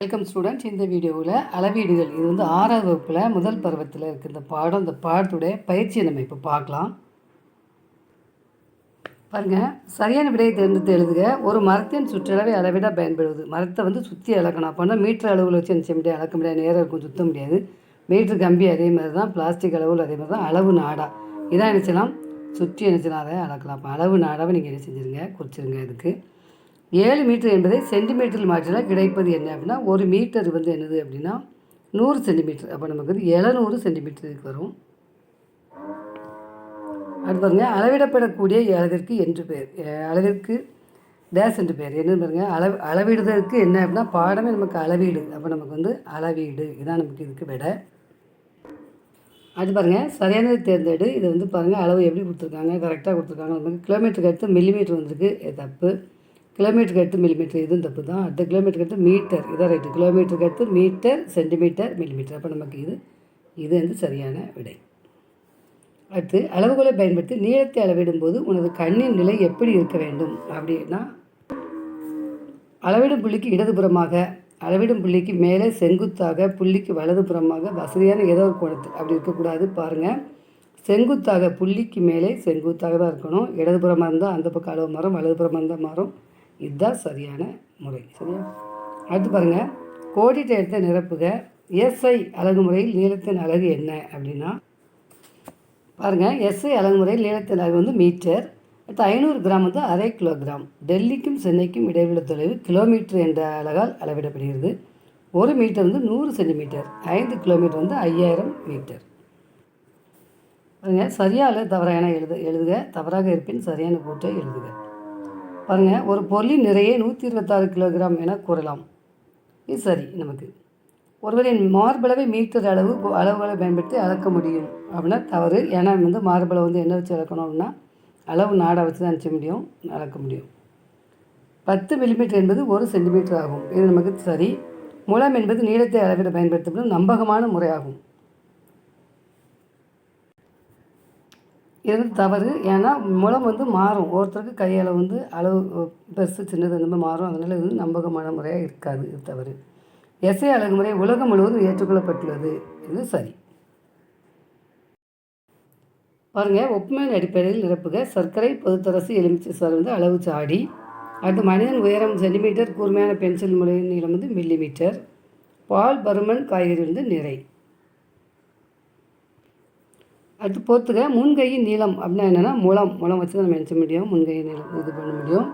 Welcome students இந்த வீடியோவில் அளவீடுகள் இது வந்து ஆறாவது வகுப்பில் முதல் பருவத்தில் இருக்குது இந்த பாடம் இந்த பாடத்துடைய பயிற்சியை நம்ம இப்போ பார்க்கலாம். பாருங்கள் சரியான விடையை தேர்ந்தெடுத்து எழுதுக. ஒரு மரத்தின் சுற்றளவை அளவிட பயன்படுவது. மரத்தை வந்து சுற்றி அளக்கணும். அப்போனா மீட்டர் அளவில் வச்சு என்ன செய்ய முடியாது? அளக்க முடியாது. நேரம் இருக்கும் சுத்த முடியாது. மீட்டர் கம்பி அதே மாதிரி தான் பிளாஸ்டிக் அளவில் அதே மாதிரி தான் அளவு நாடா. இதான் என்ன செய்யலாம்? சுற்றி என்ன செய்யலாம்? அதை அளக்கலாம். அப்போ அளவு நாடாவை நீங்கள் என்ன செஞ்சுருங்க? குறிச்சிருங்க இதுக்கு. ஏழு மீட்டர் என்பதை சென்டிமீட்டரில் மாற்றினால் கிடைப்பது என்ன அப்படின்னா ஒரு மீட்டர் வந்து என்னது அப்படின்னா நூறு சென்டிமீட்டர். அப்போ நமக்கு வந்து எழுநூறு சென்டிமீட்டருக்கு வரும். அடுத்து பாருங்க அளவிடப்படக்கூடிய அளவிற்கு என்று பேர் அளவிற்கு டேஸ் என்று பேர் என்ன பாருங்க அளவு அளவிடுதற்கு என்ன அப்படின்னா பாடமே நமக்கு அளவீடு. அப்போ நமக்கு வந்து அளவீடு. இதான் நமக்கு இதுக்கு விட. அடுத்து பாருங்கள் சரியானது தேர்ந்தெடு. இது வந்து பாருங்கள் அளவு எப்படி கொடுத்துருக்காங்க கரெக்டாக கொடுத்துருக்காங்க. நமக்கு கிலோமீட்டருக்கு அடுத்து மில்லிமீட்டர் வந்திருக்கு. தப்பு. கிலோமீட்டருக்கு அடுத்து மில்லிமீட்டர் இதுவும் தப்பு தான். அடுத்த கிலோமீட்டருக்கு அடுத்து மீட்டர். இதான் ரைட்டு கிலோமீட்டருக்கு அடுத்து மீட்டர் சென்டிமீட்டர் மில்லிமீட்டர் அப்போ நமக்கு இது இது வந்து சரியான விடை. அடுத்து அளவுகளை பயன்படுத்தி நீளத்தை அளவிடும்போது உனது கண்ணின் நிலை எப்படி இருக்க வேண்டும்? அப்படின்னா அளவிடும் புள்ளிக்கு இடதுபுறமாக அளவிடும் புள்ளிக்கு மேலே செங்குத்தாக புள்ளிக்கு வலதுபுறமாக வசதியான ஏதோ ஒரு கோணத்தில். அப்படி இருக்கக்கூடாது பாருங்கள் செங்குத்தாக புள்ளிக்கு மேலே செங்குத்தாக தான் இருக்கணும். இடதுபுறமாக இருந்தால் அந்த பக்கம் அளவு மாறும் வலதுபுறமாக இருந்தால் மாறும். இதுதான் சரியான முறை சரியா? அடுத்து பாருங்கள் கோடிட்ட எடுத்த நிரப்புக. எஸ்ஐ அழகுமுறையில் நீளத்தின் அலகு என்ன அப்படின்னா பாருங்கள் எஸ்ஐ அலகுமுறையில் நீளத்தின் அழகு வந்து மீட்டர். அடுத்து ஐநூறு கிராம் வந்து அரை கிலோகிராம். டெல்லிக்கும் சென்னைக்கும் இடையுள்ள தொலைவு கிலோமீட்டர் என்ற அழகால் அளவிடப்படுகிறது. ஒரு மீட்டர் வந்து நூறு சென்டிமீட்டர். ஐந்து கிலோமீட்டர் வந்து ஐயாயிரம் மீட்டர். பாருங்கள் சரியாக தவறான எழுத எழுதுக. தவறாக இருப்பின் சரியான கூட்டை எழுதுக. பாருங்கள் ஒரு பொருளின் நிறைய நூற்றி இருபத்தாறு கிலோகிராம் என கூறலாம். இது சரி நமக்கு. ஒருவரின் மார்பளவை மீட்டர் அளவு அளவுகளை பயன்படுத்தி அளக்க முடியும். அப்படின்னா தவறு. ஏன்னா வந்து மார்பளவு வந்து என்ன வச்சு அளக்கணும் அப்படின்னா அளவு நாடை வச்சு தான் நினச்ச முடியும் அளக்க முடியும். பத்து மில்லிமீட்டர் என்பது ஒரு சென்டிமீட்டர் ஆகும். இது நமக்கு சரி. முலம் என்பது நீளத்தை அளவிட பயன்படுத்தப்படும் நம்பகமான முறையாகும் இது தவறு? ஏன்னா முலம் வந்து மாறும். ஒருத்தருக்கு கையால் வந்து அளவு பெருசு சின்னது அந்த மாதிரி மாறும். அதனால் இது வந்து நம்பகமான முறையாக இருக்காது இது தவறு. எஸ்ஐ அழகுமுறை உலகம் முழுவதும் ஏற்றுக்கொள்ளப்பட்டுள்ளது. இது சரி. பாருங்கள் ஒப்புமையின் அடிப்படையில் நிரப்புக. சர்க்கரை பொதுத்தரசு எலுமிச்சை சார் வந்து அளவு சாடி. அடுத்து மனிதன் உயரம் சென்டிமீட்டர் கூர்மையான பென்சில் முறையின் நீளம் வந்து மில்லிமீட்டர். பால் பருமன் காய்கறி வந்து நிறை. அடுத்து போத்துக்க முன்கையின் நீளம் அப்படின்னா என்னென்னா முளம். முளம் வச்சு தான் நம்ம நினச்ச முடியும். முன்கையின் நீளம் இது பண்ண முடியும்.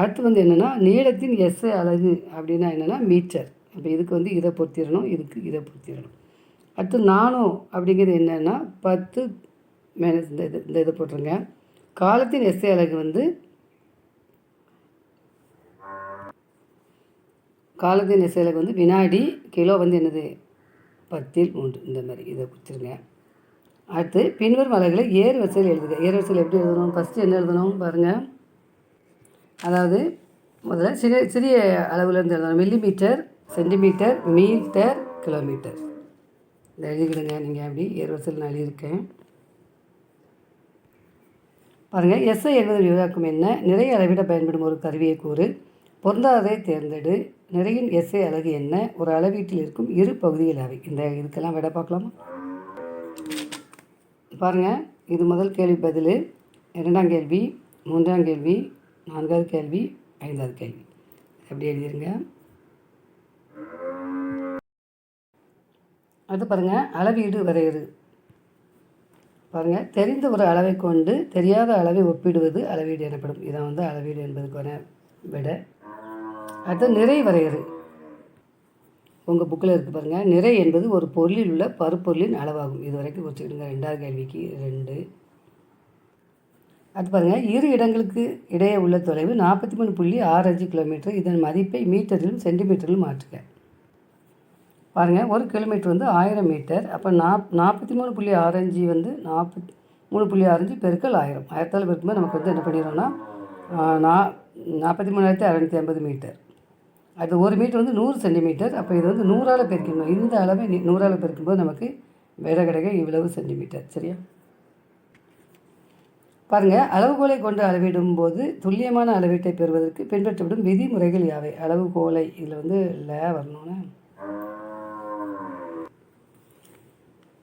அடுத்து வந்து என்னென்னா நீளத்தின் எஸ் அலகு அப்படின்னா என்னென்னா மீட்டர். அப்போ இதுக்கு வந்து இதை பொருத்திடணும் இதுக்கு இதை பொருத்திடணும். அடுத்து நானோ அப்படிங்கிறது என்னென்னா பத்து மைனஸ் இந்த இது இந்த இதை போட்டுருங்க. காலத்தின் எஸ்ஐ அலகு வந்து காலத்தின் எஸ்ஐ அலகு வந்து வினாடி கிலோ வந்து என்னது? பத்தில் மூன்று. இந்த மாதிரி இதை கொடுத்துருங்க அடுத்து பின்வரும் அலகுகளை ஏறு வரிசையில் எழுதுக. ஏறு வரிசையில் எப்படி எழுதணும்? ஃபஸ்ட்டு என்ன எழுதணும் பாருங்கள் அதாவது முதல்ல சிறிய சிறிய அளவுலேருந்து எழுதணும். மில்லிமீட்டர் சென்டிமீட்டர் மீட்டர் கிலோமீட்டர் இதை எழுதிக்கிடுங்க. நீங்கள் அப்படி ஏறு வரிசையில் நான் எழுதியிருக்கேன். பாருங்கள் எஸ்ஐ என்பது விரிவாக்கம் என்ன? நிறைய அளவிட பயன்படும் ஒரு கருவியை கூறு. பொருந்தாததை தேர்ந்தெடு. நிறையின் எஸ்ஐ அலகு என்ன? ஒரு அளவீட்டில் இருக்கும் இரு பகுதிகள் அவை. இந்த இதுக்கெல்லாம் விட பார்க்கலாமா? பாருங்கள் இது முதல் கேள்வி பதில். இரண்டாம் கேள்வி மூன்றாம் கேள்வி நான்காவது கேள்வி ஐந்தாவது கேள்வி. அப்படி எழுதிருங்க? அடுத்து பாருங்கள் அளவீடு வரையறு. பாருங்கள் தெரிந்த ஒரு அளவை கொண்டு தெரியாத அளவை ஒப்பிடுவது அளவீடு எனப்படும். இதான் வந்து அளவீடு என்பதுக்கான விட. அடுத்து நிறை வரையறு. உங்கள் புக்கில் இருக்குது பாருங்கள் நிறை என்பது ஒரு பொருளில் உள்ள பருப்பொருளின் அளவாகும். இது வரைக்கும் குறிச்சிக்கிடுங்க. ரெண்டாவது கேள்விக்கு ரெண்டு. அது பாருங்கள் இரு இடங்களுக்கு இடையே உள்ள தொலைவு நாற்பத்தி மூணு புள்ளி ஆறு அஞ்சு கிலோமீட்டர். இதன் மதிப்பை மீட்டரிலும் சென்டிமீட்டரிலும் மாற்றுக. பாருங்கள் ஒரு கிலோமீட்டர் வந்து ஆயிரம் மீட்டர். அப்போ நாப் நாற்பத்தி மூணு புள்ளி ஆரஞ்சு வந்து நாற்பத்தி மூணு புள்ளி ஆரஞ்சு பெருக்கல் ஆயிரம். ஆயிரத்தால் பெருக்கும்போது நமக்கு வந்து என்ன பண்ணிடுறோம்னா நா நாற்பத்தி மூணாயிரத்தி அறநூற்றி ஐம்பது மீட்டர். அது ஒரு மீட்டர் வந்து நூறு சென்டிமீட்டர். அப்போ இது வந்து நூறால் பெருக்கணும் இந்த அளவை நூறால் பெருக்கும்போது நமக்கு விட கிடைக்க இவ்வளவு சென்டிமீட்டர். சரியா? பாருங்கள் அளவுகோலை கொண்டு அளவிடும் போது துல்லியமான அளவீட்டை பெறுவதற்கு பின்பற்றப்படும் விதிமுறைகள் யாவை? அளவுகோலை இதில் வந்து ல வரணும்னு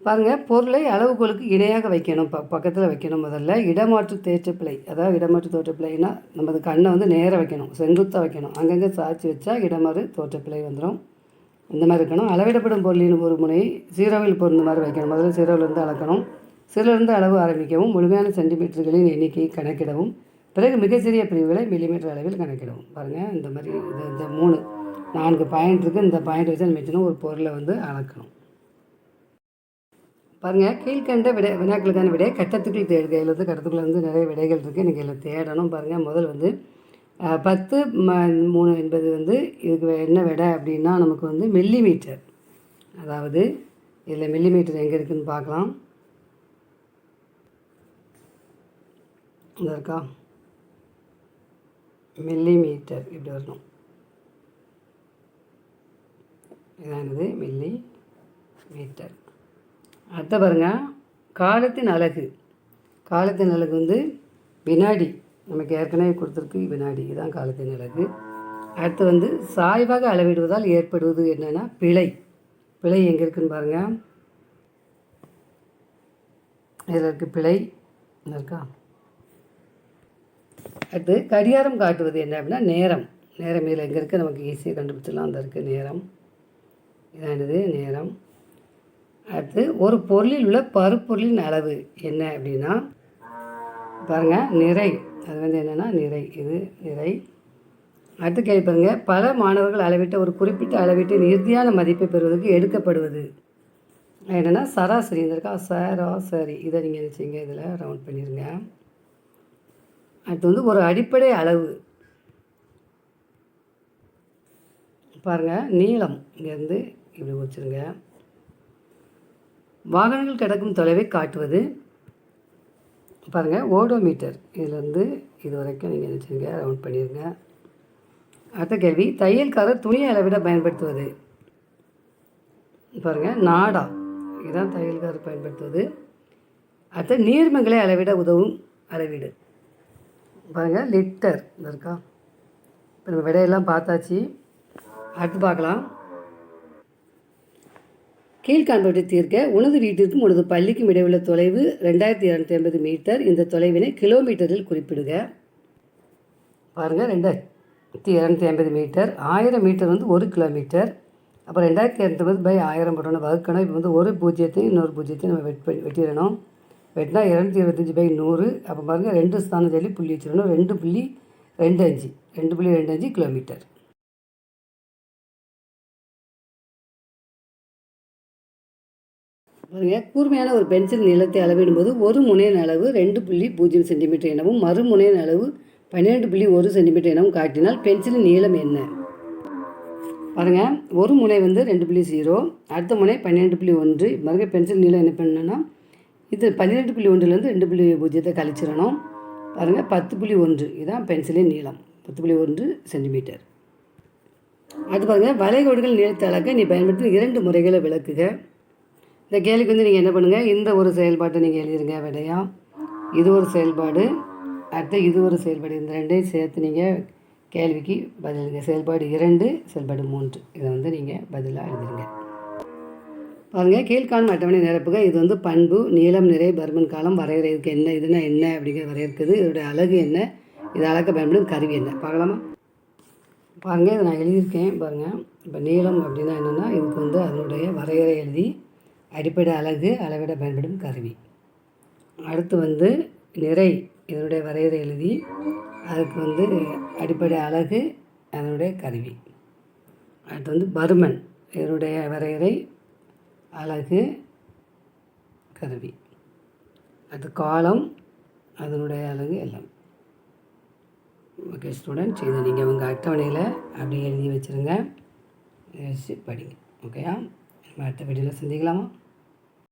பாருங்கள் பொருளை அளவுகோலுக்கு இணையாக வைக்கணும். ப பக்கத்தில் வைக்கணும் முதல்ல. இடமாற்று தேற்றப்பிழை. அதாவது இடமாற்று தோற்றப்பிழைனா நமது கண்ணை வந்து நேராக வைக்கணும். செங்குத்தாக வைக்கணும். அங்கங்கே சாய்ச்சி வச்சா இடமாறு தோற்றப்பிழை வந்துடும் இந்த மாதிரி இருக்கணும். அளவிடப்படும் பொருளின் ஒரு முனை சீரோவில் பொருந்த மாதிரி வைக்கணும். முதல்ல சீரோவிலிருந்து அளக்கணும். சிறிலிருந்து அளவு ஆரம்பிக்கவும் முழுமையான சென்டிமீட்டர்களின் எண்ணிக்கையை கணக்கிடவும் பிறகு மிக சிறிய பிரிவுகளை மில்லிமீட்டர் அளவில் கணக்கிடவும். பாருங்கள் இந்த மாதிரி இது இந்த மூணு நான்கு பாயிண்ட் இருக்குது இந்த பாயிண்ட் வச்சு நம்ம ஒரு பொருளை வந்து அளக்கணும். பாருங்கள் கீழ்கண்ட விடை வினாக்களுக்கான விடை கட்டத்துக்குள் தேடுக இதில் வந்து கட்டத்துக்குள்ள வந்து நிறைய விடைகள் இருக்குது நீங்கள் இதில் தேடணும் பாருங்கள் முதல் வந்து பத்து ம மூணு என்பது வந்து இதுக்கு என்ன விடை அப்படின்னா நமக்கு வந்து மில்லி மீட்டர் அதாவது இதில் மில்லி மீட்டர் எங்கே இருக்குதுன்னு பார்க்கலாம். இந்த இருக்கா? மில்லி மீட்டர் இப்படி வரணும். இதானது மில்லி மீட்டர் அடுத்த பாருங்க காலத்தின் அழகு. காலத்தின் அலகு வந்து வினாடி. நமக்கு ஏற்கனவே கொடுத்துருக்கு வினாடி. இதுதான் காலத்தின் அலகு அடுத்து வந்து சாய்வாக அளவிடுவதால் ஏற்படுவது என்னென்னா பிழை. பிழை எங்கே இருக்குன்னு பாருங்கள் இதில் இருக்குது பிழை. இருக்கா? அடுத்து கடிகாரம் காட்டுவது என்ன அப்படின்னா நேரம். நேரம் இதில் எங்கே இருக்குது நமக்கு ஈஸியாக கண்டுபிடிச்சிடலாம். அந்த இருக்குது நேரம். இதானது நேரம். அடுத்து ஒரு பொருளில் உள்ள பருப்பொருளின் அளவு என்ன அப்படின்னா பாருங்கள் நிறை. அது வந்து என்னென்னா நிறை. இது நிறை. அடுத்து கேள்வி பாருங்க பல மாணவர்கள் அளவிட்ட ஒரு குறிப்பிட்ட அளவிட்டு இறுதியான மதிப்பை பெறுவதற்கு எடுக்கப்படுவது. என்னென்னா சராசரி. இந்த இருக்கா சராசரி. இதை நீங்கள் நினச்சிங்க இதில் ரவுண்ட் பண்ணிடுங்க அடுத்து வந்து ஒரு அடிப்படை அளவு. பாருங்கள் நீளம். இங்கேருந்து இப்படி வச்சுருங்க வாகனங்கள் கிடக்கும் தொலைவை காட்டுவது. பாருங்கள் ஓடோமீட்டர். இதுலேருந்து இது வரைக்கும் நீங்கள் நினச்சிருங்க ரவுண்ட் பண்ணிடுங்க அடுத்த கேள்வி தையல்காரர் துணியை அளவிட பயன்படுத்துவது. பாருங்கள் நாடா. இதுதான் தையல்காரர் பயன்படுத்துவது. அடுத்த நீர்மங்களை அளவிட உதவும் அளவீடு. பாருங்கள் லிட்டர். இந்த இருக்கா? இப்போ நம்ம விடையெல்லாம் பார்த்தாச்சு. அடுத்து பார்க்கலாம். கீழ்காண்பவற்றை தீர்க்க உனது வீட்டிற்கும் உனது பள்ளிக்கும் இடையுள்ள தொலைவு ரெண்டாயிரத்தி இரநூத்தி ஐம்பது மீட்டர். இந்த தொலைவினை கிலோமீட்டரில் குறிப்பிடுக. பாருங்கள் ரெண்டாயிரத்தி இரநூத்தி ஐம்பது மீட்டர். ஆயிரம் மீட்டர் வந்து ஒரு கிலோமீட்டர் அப்போ ரெண்டாயிரத்தி இரநூத்தி பை ஆயிரம் போட்டோம் வகுக்கணும். இப்போ வந்து ஒரு பூஜ்ஜியத்தையும் இன்னொரு பூஜ்ஜியத்தையும் நம்ம வெட் வெட்டிடணும். வெட்டினா இரநூத்தி இருபத்தஞ்சி பை நூறு. அப்போ பாருங்கள் ரெண்டு ஸ்தானம் சொல்லி புள்ளி வச்சிடணும். ரெண்டு புள்ளி ரெண்டு அஞ்சு. ரெண்டு புள்ளி ரெண்டு அஞ்சு கிலோமீட்டர் பாருங்க கூர்மையான ஒரு பென்சில் நீளத்தை அளவிடும்போது ஒரு முனையின் அளவு ரெண்டு புள்ளி பூஜ்ஜியம் சென்டிமீட்டர் எனவும் மறுமுனையின் அளவு பன்னிரெண்டு புள்ளி ஒரு சென்டிமீட்டர் எனவும் காட்டினால் பென்சிலின் நீளம் என்ன? பாருங்க ஒரு முனை வந்து ரெண்டு புள்ளி ஜீரோ அடுத்த முனை பன்னிரெண்டு புள்ளி ஒன்று. பாருங்க பென்சில் நீளம் என்ன பண்ணணும்னா இது பன்னிரெண்டு புள்ளி ஒன்றுலேருந்து ரெண்டு புள்ளி பூஜ்ஜியத்தை கழிச்சிடணும். பாருங்கள் பத்து புள்ளி ஒன்று. இதுதான் பென்சிலின் நீளம். பத்து புள்ளி ஒன்று சென்டிமீட்டர் அது பாருங்கள் வளைகோடுகள் நீளத்தை அளக்க நீ பயன்படுத்தும் இரண்டு முறைகளை விளக்குக. இந்த கேள்விக்கு வந்து நீங்கள் என்ன பண்ணுங்கள் இந்த ஒரு செயல்பாட்டை நீங்கள் எழுதிருங்க விடையா? இது ஒரு செயல்பாடு. அடுத்து இது ஒரு செயல்பாடு. இந்த ரெண்டையும் சேர்த்து நீங்கள் கேள்விக்கு பதிலுங்க செயல்பாடு இரண்டு செயல்பாடு மூன்று. இதை வந்து நீங்கள் பதிலாக எழுதிருங்க. பாருங்கள் கீழ்காணும் அட்டவணை நிரப்புக. இது வந்து பண்பு நீளம் நிறை பர்மன் காலம் வரையறைக்கு என்ன இதுனா என்ன அப்படிங்கிற வரையறுக்குது இதோடைய அழகு என்ன? இது அளக்க பயன்படும் கருவி என்ன? பார்க்கலாமா? பாருங்கள் இதை நான் எழுதியிருக்கேன். பாருங்கள் இப்போ நீளம் அப்படின்னா என்னென்னா இதுக்கு வந்து அதனுடைய வரையறை எழுதி அடிப்படை அலகு அளவிட பயன்படும் கருவி. அடுத்து வந்து நிறை இதனுடைய வரையறை எழுதி அதுக்கு வந்து அடிப்படை அலகு அதனுடைய கருவி. அடுத்து வந்து பருமன் இதனுடைய வரையறை அழகு கருவி. அது காலம் அதனுடைய அழகு எல்லாம். ஓகே ஸ்டூடெண்ட்ஸ் இதை நீங்கள் உங்கள் அட்டவணையில் அப்படியே எழுதி வச்சுருங்க. படிங்க ஓகேயா நம்ம அடுத்த வீடியோவில் சந்திக்கலாமா?